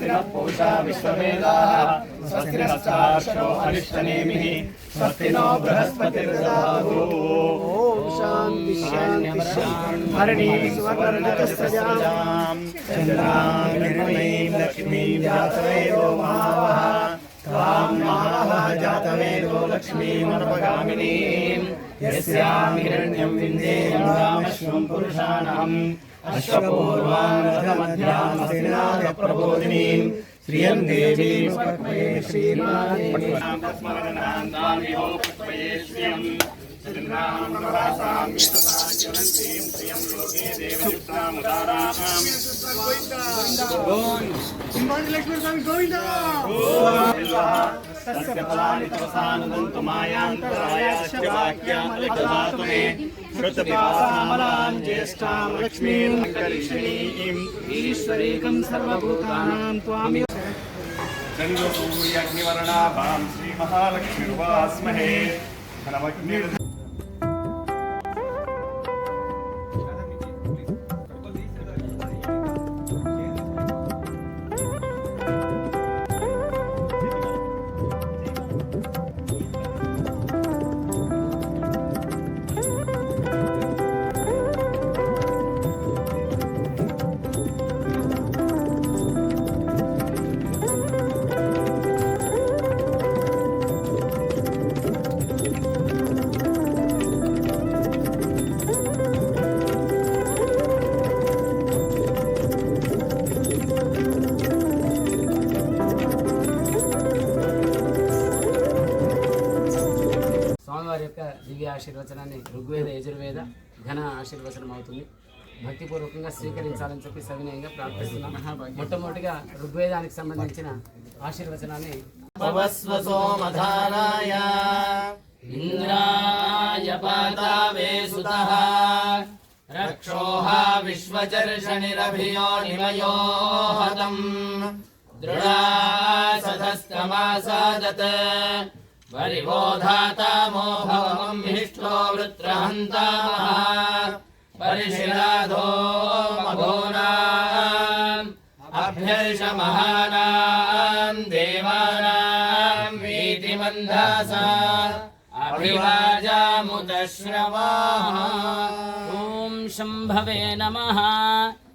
स्वस्ति नः पूषा विश्ववेदाः स्वस्ति नश्चार्षो अरिष्टनेमिः स्वस्ति नो बृहस्पतिर्दधातु शान्ति शान्ति। हरिणी लक्ष्मीं जातवेदो महावः त्वां महावः जातवेदो लक्ष्मीमनुपगामिनीं यस्यां हिरण्यं विन्देयं रामश्वं पुरुषाणाम् అశ్వపూర్వాన్మధ్యామసేనాథప్రబోధినీం శ్రియం దేవీం పద్మయే శ్రీమాన్ తస్మరణాంతాం విహో పద్మయే శ్రియం గోవింద! तस्य फलानि तवसानुदन्तु मायान्तरायाश्च वाक्यामलिकदातु मे श्रुतपिपासामलां ज्येष्ठां लक्ष्मीं करिष्णीम् ईश्वरीकं सर्वभूतानां त्वामि चन्द्रसूर्यग्निवर्णाभां श्रीमहालक्ष्मीर्वास्महे धनमग्निर् ఆశీర్వచనాన్ని ఋగ్వేద యజుర్వేద ఘన ఆశీర్వచనం అవుతుంది భక్తిపూర్వకంగా స్వీకరించాలని చెప్పి సవినయంగా ప్రార్థిస్తున్నాం మొట్టమొదటిగా ఋగ్వేదానికి సంబంధించిన ఆశీర్వచనాన్ని पवस्व सोमधाराय ఇంద్రాయ పాతావే సుతః रक्षोः विश्वचर्षणिरभियो निमयो हतम् दृढा सधस्तमासादत् वरिवोधातामो भवमम्भिष्टो वृत्रहन्तामः परिशिलाधो मघोनाम् अभ्यर्षमहानाम् देवानाम् वीतिमन्धासा अभिवाजामुदश्रवाः ॐ शम्भवे नमः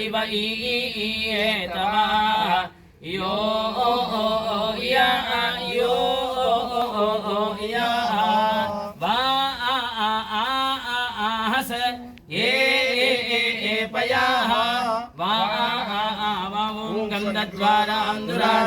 iba i i i e yo ya yo ya. Ba e e e pa ya ha. Ba a a a ba um ganda dwara andura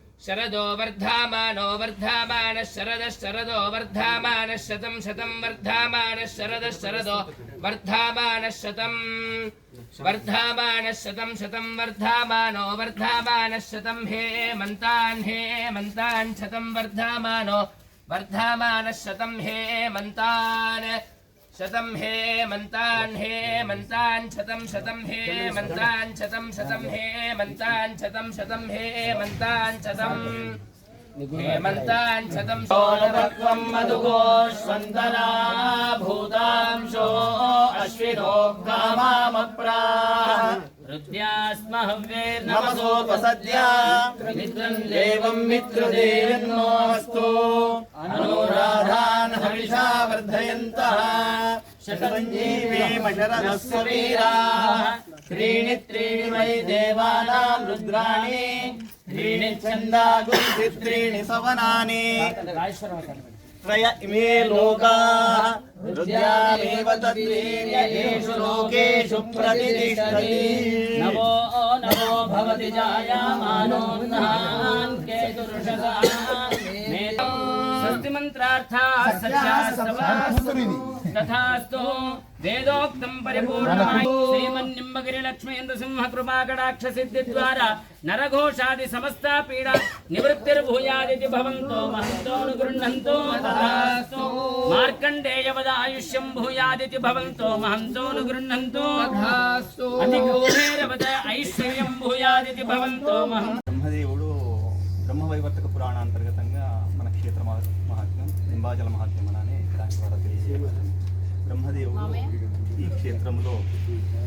జీవ శరద శరదో జీవ శతం శతం జీవ శరదాః జీవ శరద శరదో జీవ జీవ శరదో వర్ధమానో వర్ధమాన శరదో జీవ జీవ శరదో వర్ధమానః శరదో వర్ధమానో వర్ధమాన శరద శరదో వర్ధమాన శతం శతం వర్ధమాన శరద శరదో వర్ధమాన శతం వర్ధమాన శతం శతం వర్ధమానో వర్ధమాన శతం హేమంతాన్ హేమంతాన్ శతం వర్ధమానో వర్ధమాన శతం హేమంతాన్ శతం హేమంతాన్ హేమంతాన్ శతం हृद्यास्महव्येर्नमसोपसद्या मित्रम् देवम् मित्रदेवन्नोऽस्तु अनुराधान् हविषा वर्धयन्तः शतञ्जीवेमशरदस्वीराः त्रीणि त्रीणि मयि देवानाम् रुद्राणि त्रीणि छन्दागुंसि त्रीणि सवनानि त्रय इमे लोकाः रुद्रामेव तद्वीर्येषु लोकेषु प्रतिष्ठति नमो नमो भवति जायामानोन्नहान् సత్యాసవాస్తు తథాస్తు వేదోక్తం పరిపూర్ణమై శ్రీమన్నింబగిరి లక్ష్మేంద్ర సింహ కృపాకటాక్ష సిద్ధి ద్వారా నరఘోషాది సమస్త పీడ నివృత్తిర్భూయాదితి భవంతో మహంతోను గృహంతో తథాస్తు మార్కండేయవద ఆయుష్యం భూయాదితి భవంతో మహంతోను గృహంతో ఐశ్వర్యం భూయాదితి భవంతో మహం బ్రహ్మదేవుడు వైవర్తక పురాణ అంతర్గతంగా మన క్షేత్ర మహాత్మ్యం నింబాజల మహాత్మ్యం అనే దాని ద్వారా తెలియజేయబడుతుంది బ్రహ్మదేవుడు ఈ క్షేత్రంలో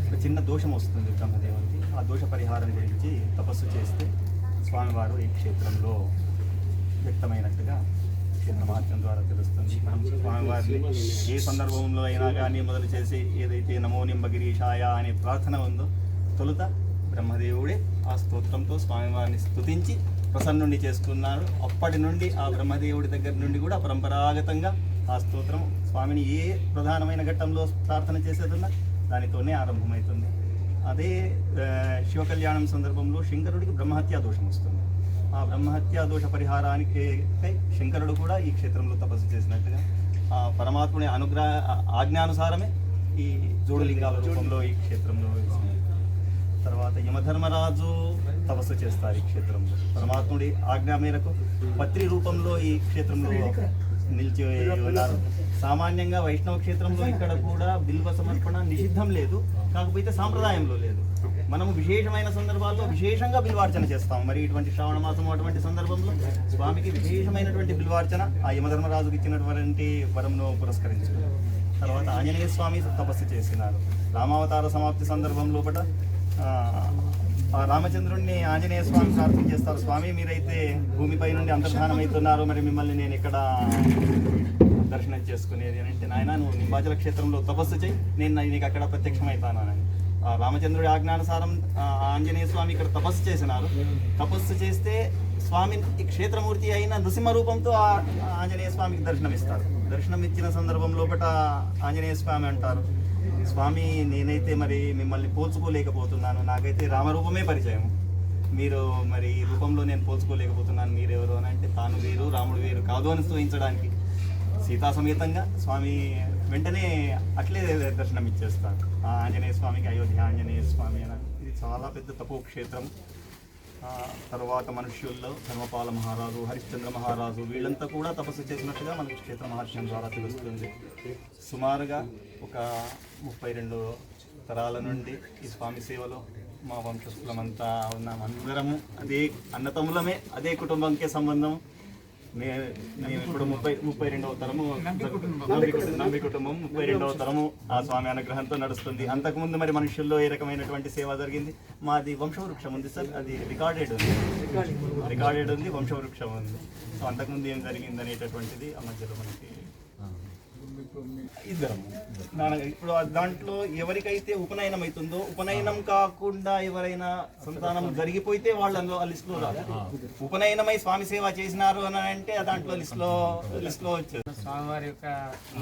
ఒక చిన్న దోషం వస్తుంది బ్రహ్మదేవుడికి ఆ దోష పరిహారం గురించి తపస్సు చేస్తే స్వామివారు ఈ క్షేత్రంలో వ్యక్తమైనట్టుగా క్షేత్ర మహాత్మ్యం ద్వారా తెలుస్తుంది. మనం స్వామివారిని ఏ సందర్భంలో అయినా కానీ మొదలు చేసి ఏదైతే నమో నింబగిరీషాయ అనే ప్రార్థన ఉందో తొలుత బ్రహ్మదేవుడే ఆ స్తోత్రంతో స్వామివారిని స్తుతించి ప్రసన్నుండి చేసుకున్నారు అప్పటి నుండి ఆ బ్రహ్మదేవుడి దగ్గర నుండి కూడా పరంపరాగతంగా ఆ స్తోత్రం స్వామిని ఏ ప్రధానమైన ఘట్టంలో ప్రార్థన చేసేదన్నా దానితోనే ఆరంభమవుతుంది అదే శివ కళ్యాణం సందర్భంలో శంకరుడికి బ్రహ్మహత్యా దోషం వస్తుంది. ఆ బ్రహ్మహత్యా దోష పరిహారానికి శంకరుడు కూడా ఈ క్షేత్రంలో తపస్సు చేసినట్టుగా ఆ పరమాత్ముని అనుగ్రహ ఆజ్ఞానుసారమే ఈ జోడులింగాల రూపంలో ఈ క్షేత్రంలో తర్వాత యమధర్మరాజు తపస్సు చేస్తారు ఈ క్షేత్రంలో. పరమాత్ముడి ఆజ్ఞ మేరకు పత్రి రూపంలో ఈ క్షేత్రంలో నిలిచి ఉన్నారు. సామాన్యంగా వైష్ణవ క్షేత్రంలో ఇక్కడ కూడా బిల్వ సమర్పణ నిషిద్ధం లేదు. కాకపోతే సాంప్రదాయంలో లేదు. మనము విశేషమైన సందర్భాల్లో విశేషంగా బిల్వార్చన చేస్తాం. మరి ఇటువంటి శ్రావణ మాసం అటువంటి సందర్భంలో స్వామికి విశేషమైనటువంటి బిల్వార్చన ఆ యమధర్మరాజుకి ఇచ్చినటువంటి వరంను పురస్కరించారు తర్వాత ఆంజనేయ స్వామి తపస్సు చేసినారు. రామావతార సమాప్తి సందర్భం లోపల రామచంద్రుడిని ఆంజనేయ స్వామి ప్రార్థన చేస్తారు. స్వామి మీరైతే భూమిపై నుండి అంతర్ధానం అవుతున్నారు మరి మిమ్మల్ని నేను ఇక్కడ దర్శనం చేసుకునేది అని అంటే నాయన నువ్వు నింబాచల క్షేత్రంలో తపస్సు చేయి. నేను నీకు అక్కడ ప్రత్యక్షమవుతానని. రామచంద్రుడి ఆజ్ఞానుసారం ఆంజనేయ స్వామి ఇక్కడ తపస్సు చేసినారు. తపస్సు చేస్తే స్వామి క్షేత్రమూర్తి అయిన నృసింహ రూపంతో ఆ ఆ ఆంజనేయ స్వామికి దర్శనం ఇస్తారు దర్శనం ఇచ్చిన సందర్భం లోపల ఆంజనేయ స్వామి అంటారు. స్వామి నేనైతే మరి మిమ్మల్ని పోల్చుకోలేకపోతున్నాను. నాకైతే రామరూపమే పరిచయం. మీరు మరి ఈ రూపంలో నేను పోల్చుకోలేకపోతున్నాను. మీరెవరు అని అంటే తాను వేరు రాముడు వేరు కాదు అని స్థూహించడానికి సీతా సమేతంగా స్వామి వెంటనే అట్లే దర్శనం ఇచ్చేస్తారు ఆంజనేయ స్వామికి అయోధ్య ఆంజనేయ స్వామి అని ఇది చాలా పెద్ద తపో క్షేత్రం తర్వాత మనుష్యుల్లో ధర్మపాల మహారాజు హరిశ్చంద్ర మహారాజు వీళ్ళంతా కూడా తపస్సు చేసినట్టుగా మనకి క్షేత్ర మహర్షం ద్వారా తెలుస్తుంది. సుమారుగా ఒక ముప్పై రెండు తరాల నుండి ఈ స్వామి సేవలో మా వంశస్థులమంతా ఉన్నాం. అందరము అదే అన్నతములమే అదే కుటుంబంకే సంబంధం. మేము ఇప్పుడు ముప్పై ముప్పై రెండవ తరము నంబి కుటుంబం ముప్పై రెండవ తరము ఆ స్వామి అనుగ్రహంతో నడుస్తుంది. అంతకుముందు మరి మనుషుల్లో ఏ రకమైనటువంటి సేవ జరిగింది? మాది వంశవృక్షం ఉంది సార్. అది రికార్డెడ్ ఉంది. రికార్డెడ్. ఉంది వంశవృక్షం ఉంది. సో అంతకుముందు ఏం జరిగింది అనేటటువంటిది ఆ మధ్యలో మనకి ఇద్దరం నాన్న ఇప్పుడు ఆ దాంట్లో ఎవరికైతే ఉపనయనం అవుతుందో ఉపనయనం కాకుండా ఎవరైనా సంతానం జరిగిపోతే వాళ్ళు అందులో ఆ లిస్టులో రాదు. ఉపనయనమై స్వామి సేవ చేసినారు అని అంటే ఆ దాంట్లో లిస్టులో లిస్టులో వచ్చేది. స్వామివారి యొక్క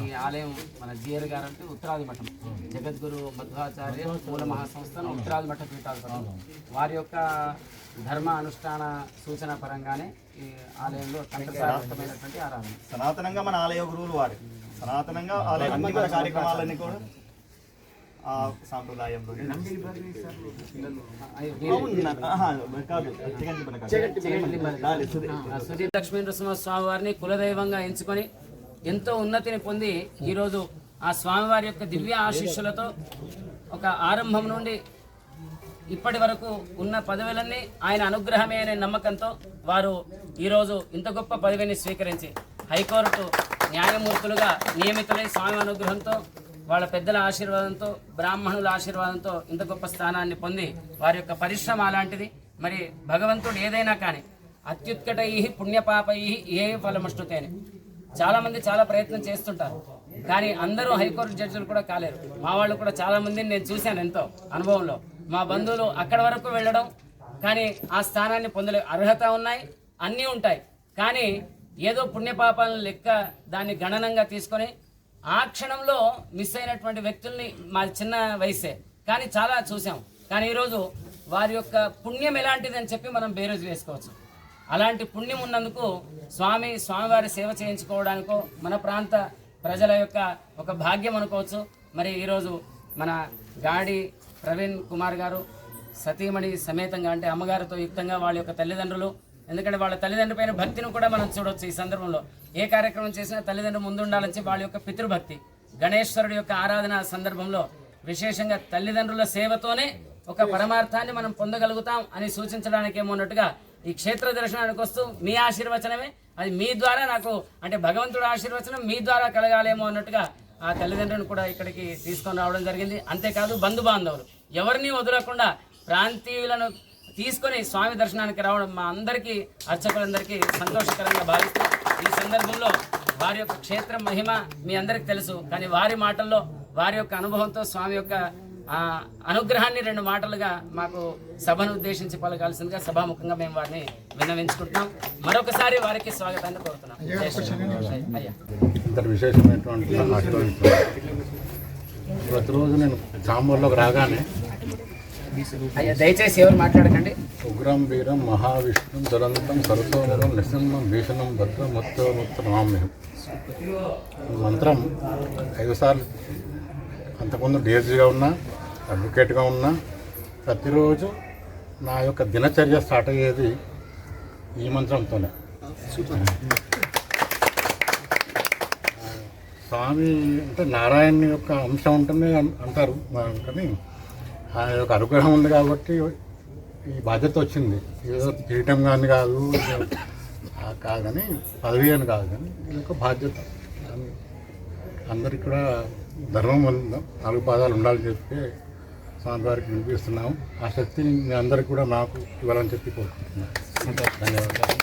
ఈ ఆలయం మన జిఆర్ గారు అంటే ఉత్తరాది మఠం. జగద్గురు మధ్వాచార్య మూల మహాసంస్థానం ఉత్తరాది మఠ పీఠాధిపతి. వారి యొక్క ధర్మ అనుష్ఠాన సూచన పరంగానే ఈ ఆలయంలో కంఠసారమైనటువంటి ఆరాధన. సనాతనంగా మన ఆలయ గురువులు వారు. సనాతనంగా అన్ని మన కార్యక్రమాలన్నీ కూడా ఆ సాంప్రదాయంలో అవును, ఆహా, కాదు చికెన్ మన కాదు. రాలేదు, సుధీ. సుధీర్ లక్ష్మీ నరసింహ స్వామి వారిని కులదైవంగా ఎంచుకొని ఎంతో ఉన్నతిని పొంది ఈరోజు ఆ స్వామివారి యొక్క దివ్య ఆశీస్సులతో ఒక ఆరంభం నుండి ఇప్పటి వరకు ఉన్న పదవులన్నీ ఆయన అనుగ్రహమే అనే నమ్మకంతో వారు ఈరోజు ఇంత గొప్ప పదవిని స్వీకరించి హైకోర్టు న్యాయమూర్తులుగా నియమితులై స్వామి అనుగ్రహంతో వాళ్ళ పెద్దల ఆశీర్వాదంతో బ్రాహ్మణుల ఆశీర్వాదంతో ఇంత గొప్ప స్థానాన్ని పొంది వారి యొక్క పరిశ్రమ అలాంటిది. మరి భగవంతుడు ఏదైనా కానీ అత్యుత్కటై పుణ్యపాపై ఏ ఫలమష్టుతే అని చాలామంది చాలా ప్రయత్నం చేస్తుంటారు. కానీ అందరూ హైకోర్టు జడ్జిలు కూడా కాలేరు. మా వాళ్ళు కూడా చాలామందిని నేను చూశాను ఎంతో అనుభవంలో. మా బంధువులు అక్కడ వరకు వెళ్ళడం కానీ ఆ స్థానాన్ని పొందలే. అర్హత ఉన్నాయి అన్నీ ఉంటాయి. కానీ ఏదో పుణ్యపాపాలను లెక్క దాన్ని గణనంగా తీసుకొని ఆ క్షణంలో మిస్ అయినటువంటి వ్యక్తుల్ని మా చిన్న వయసే. కానీ చాలా చూసాం. కానీ ఈరోజు వారి యొక్క పుణ్యం ఎలాంటిది అని చెప్పి మనం బేరోజు వేసుకోవచ్చు. అలాంటి పుణ్యం ఉన్నందుకు స్వామి స్వామివారి సేవ చేయించుకోవడానికో మన ప్రాంత ప్రజల యొక్క ఒక భాగ్యం అనుకోవచ్చు. మరి ఈరోజు మన గాడి ప్రవీణ్ కుమార్ గారు సతీమణి సమేతంగా అంటే అమ్మగారితో యుక్తంగా వాళ్ళ యొక్క తల్లిదండ్రులు ఎందుకంటే వాళ్ళ తల్లిదండ్రుల పైన భక్తిని కూడా మనం చూడొచ్చు ఈ సందర్భంలో. ఏ కార్యక్రమం చేసినా తల్లిదండ్రులు ముందు ఉండాలని వాళ్ళ యొక్క పితృభక్తి. గణేశ్వరుడి యొక్క ఆరాధన సందర్భంలో విశేషంగా తల్లిదండ్రుల సేవతోనే ఒక పరమార్థాన్ని మనం పొందగలుగుతాం అని సూచించడానికి ఏమో ఉన్నట్టుగా ఈ క్షేత్ర దర్శనానికి వస్తూ మీ ఆశీర్వచనమే. అది మీ ద్వారా నాకు అంటే భగవంతుడు ఆశీర్వచనం మీ ద్వారా కలగాలేమో అన్నట్టుగా ఆ తల్లిదండ్రులను కూడా ఇక్కడికి తీసుకొని రావడం జరిగింది. అంతేకాదు బంధు బాంధవులు ఎవరిని వదలకుండా ప్రాంతీయులను తీసుకొని స్వామి దర్శనానికి రావడం మా అందరికీ అర్చకులందరికీ సంతోషకరంగా భావిస్తూ ఈ సందర్భంలో వారి యొక్క క్షేత్ర మహిమ మీ అందరికి తెలుసు. కానీ వారి మాటల్లో వారి యొక్క అనుభవంతో స్వామి యొక్క అనుగ్రహాన్ని రెండు మాటలుగా మాకు సభను ఉద్దేశించి పలకాల్సిందిగా సభాముఖంగా మేము వారిని విన్నవించుకుంటున్నాం. మరొకసారి వారికి స్వాగతాన్ని కోరుతున్నాం. విశేషమైనటువంటి ప్రతిరోజు నేను చాంబూర్లోకి రాగానే అయ్యా దయచేసి ఎవరు మాట్లాడకండి. ఉగ్రం వీరం మహావిష్ణు దురంతం సరసోమరం నృసింహం భీషణం భద్రం నమామ్యం ఈ మంత్రం ఐదు సార్లు అంతకుముందు డిఎస్జీగా ఉన్నా అడ్వకేట్గా ఉన్నా ప్రతిరోజు నా యొక్క దినచర్య స్టార్ట్ అయ్యేది ఈ మంత్రంతోనే. స్వామి అంటే నారాయణ యొక్క అంశం ఉంటుంది అంటారు కానీ ఆయన యొక్క అనుగ్రహం ఉంది కాబట్టి ఈ బాధ్యత వచ్చింది. ఏదో కిరీటం కానీ కాదు కాదని పదవి అని కాదు కానీ ఇది ఒక బాధ్యత. అందరికి కూడా ధర్మం వల్ల నాలుగు పాదాలు ఉండాలని చెప్పి స్వామి వారికి వినిపిస్తున్నాము. ఆ శక్తిని మీ అందరికి కూడా నాకు ఇవ్వాలని చెప్పి కోరుకుంటున్నాను. ధన్యవాదాలు.